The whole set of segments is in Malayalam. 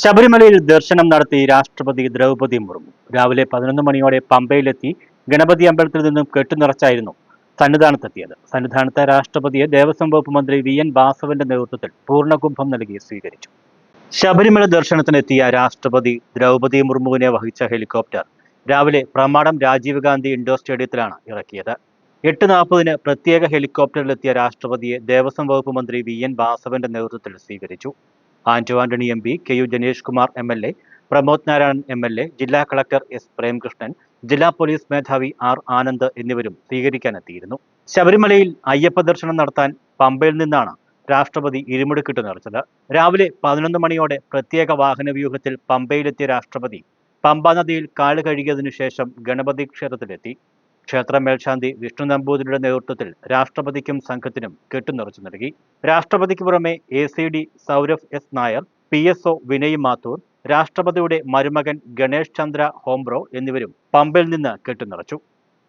ശബരിമലയിൽ ദർശനം നടത്തി രാഷ്ട്രപതി ദ്രൗപദി മുർമു. രാവിലെ പതിനൊന്ന് മണിയോടെ പമ്പയിലെത്തി ഗണപതി അമ്പലത്തിൽ നിന്നും കെട്ടുനിറച്ചായിരുന്നു സന്നിധാനത്തെത്തിയത്. സന്നിധാനത്തെ രാഷ്ട്രപതിയെ ദേവസ്വം വകുപ്പ് മന്ത്രി വി എൻ വാസവന്റെ നേതൃത്വത്തിൽ പൂർണകുംഭം നൽകി സ്വീകരിച്ചു. ശബരിമല ദർശനത്തിനെത്തിയ രാഷ്ട്രപതി ദ്രൗപദി മുർമുവിനെ വഹിച്ച ഹെലികോപ്റ്റർ രാവിലെ പ്രമാടം രാജീവ് ഗാന്ധി ഇൻഡോർ സ്റ്റേഡിയത്തിലാണ് ഇറക്കിയത്. എട്ട് നാൽപ്പതിന് പ്രത്യേക ഹെലികോപ്റ്ററിലെത്തിയ രാഷ്ട്രപതിയെ ദേവസ്വം വകുപ്പ് മന്ത്രി വി എൻ വാസവന്റെ നേതൃത്വത്തിൽ സ്വീകരിച്ചു. Anto Antony M P K U Janesh Kumar M L A Pramod Narayanan M L A ജില്ലാ കളക്ടർ എസ് പ്രേംകൃഷ്ണൻ ജില്ലാ പോലീസ് മേധാവി ആർ ആനന്ദ് എന്നിവരും സ്വീകരിക്കാനെത്തിയിരുന്നു. ശബരിമലയിൽ അയ്യപ്പ ദർശനം നടത്താൻ പമ്പയിൽ നിന്നാണ് രാഷ്ട്രപതി ഇരുമുടിക്കിട്ട് നിറച്ചത്. രാവിലെ പതിനൊന്ന് മണിയോടെ പ്രത്യേക വാഹന വ്യൂഹത്തിൽ പമ്പയിലെത്തിയ രാഷ്ട്രപതി പമ്പാനദിയിൽ കാൽ കഴുകിയതിനു ശേഷം ഗണപതി ക്ഷേത്രത്തിലെത്തി. ക്ഷേത്ര മേൽശാന്തി വിഷ്ണു നമ്പൂതിരിയുടെ നേതൃത്വത്തിൽ രാഷ്ട്രപതിക്കും സംഘത്തിനും കെട്ടുനിറച്ചു നൽകി. രാഷ്ട്രപതിക്ക് പുറമെ A D C Saurabh S Nair P S O Vinay Mathur രാഷ്ട്രപതിയുടെ മരുമകൻ ഗണേഷ് ചന്ദ്ര ഹോംബ്രോ എന്നിവരും പമ്പിൽ നിന്ന് കെട്ടുനിറച്ചു.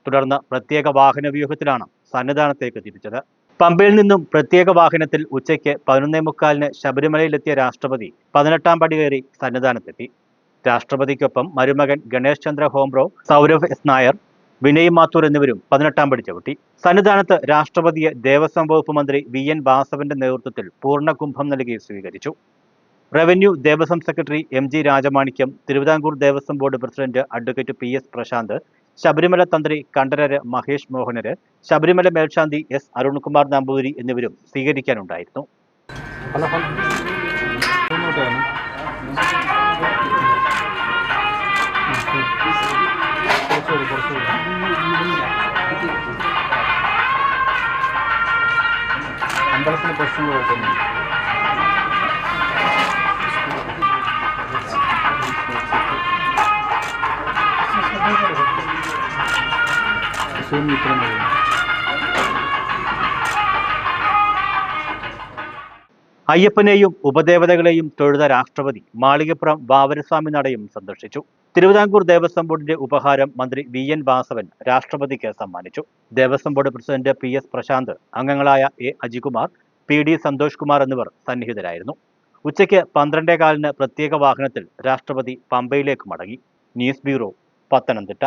തുടർന്ന് പ്രത്യേക വാഹന വ്യൂഹത്തിലാണ് സന്നിധാനത്തേക്ക് തിരിച്ചത് പമ്പയിൽ നിന്നും പ്രത്യേക വാഹനത്തിൽ ഉച്ചയ്ക്ക് പതിനൊന്നേ മുക്കാലിന് ശബരിമലയിലെത്തിയ രാഷ്ട്രപതി പതിനെട്ടാം പടി കയറി സന്നിധാനത്തെത്തി. രാഷ്ട്രപതിക്കൊപ്പം മരുമകൻ ഗണേഷ് ചന്ദ്ര ഹോംബ്രോ സൗരഭ് എസ് നായർ വിനയ് മാത്തൂർ എന്നിവരും പതിനെട്ടാം പടി ചവിട്ടി. സന്നിധാനത്ത് രാഷ്ട്രപതിയെ ദേവസ്വം വകുപ്പ് മന്ത്രി വി എൻ വാസവന്റെ നേതൃത്വത്തിൽ പൂർണകുംഭം നൽകി സ്വീകരിച്ചു. Revenue Devaswom secretary M G Rajamanickam Thiruvithamkoor Devaswom board president advocate P S Prasanth Sabarimala തന്ത്രി കണ്ഠരര് മഹേഷ് മോഹനര് ശബരിമല മേൽശാന്തി എസ് അരുൺകുമാർ നമ്പൂതിരി എന്നിവരും സ്വീകരിക്കാനുണ്ടായിരുന്നു. должны быть сложными. Все не промоем. അയ്യപ്പനെയും ഉപദേവതകളെയും തൊഴുത രാഷ്ട്രപതി മാളികപ്പുറം വാവരസ്വാമി നടയും സന്ദർശിച്ചു. തിരുവിതാംകൂർ ദേവസ്വം ബോർഡിന്റെ ഉപഹാരം മന്ത്രി വി എൻ വാസവൻ രാഷ്ട്രപതിക്ക് സമ്മാനിച്ചു. Devaswom board president P S Prasanth അംഗങ്ങളായ A Ajikumar P D Santhosh Kumar എന്നിവർ സന്നിഹിതരായിരുന്നു. ഉച്ചയ്ക്ക് പന്ത്രണ്ടേ കാലിന് പ്രത്യേക വാഹനത്തിൽ രാഷ്ട്രപതി പമ്പയിലേക്ക് മടങ്ങി. News bureau Pathanamthitta.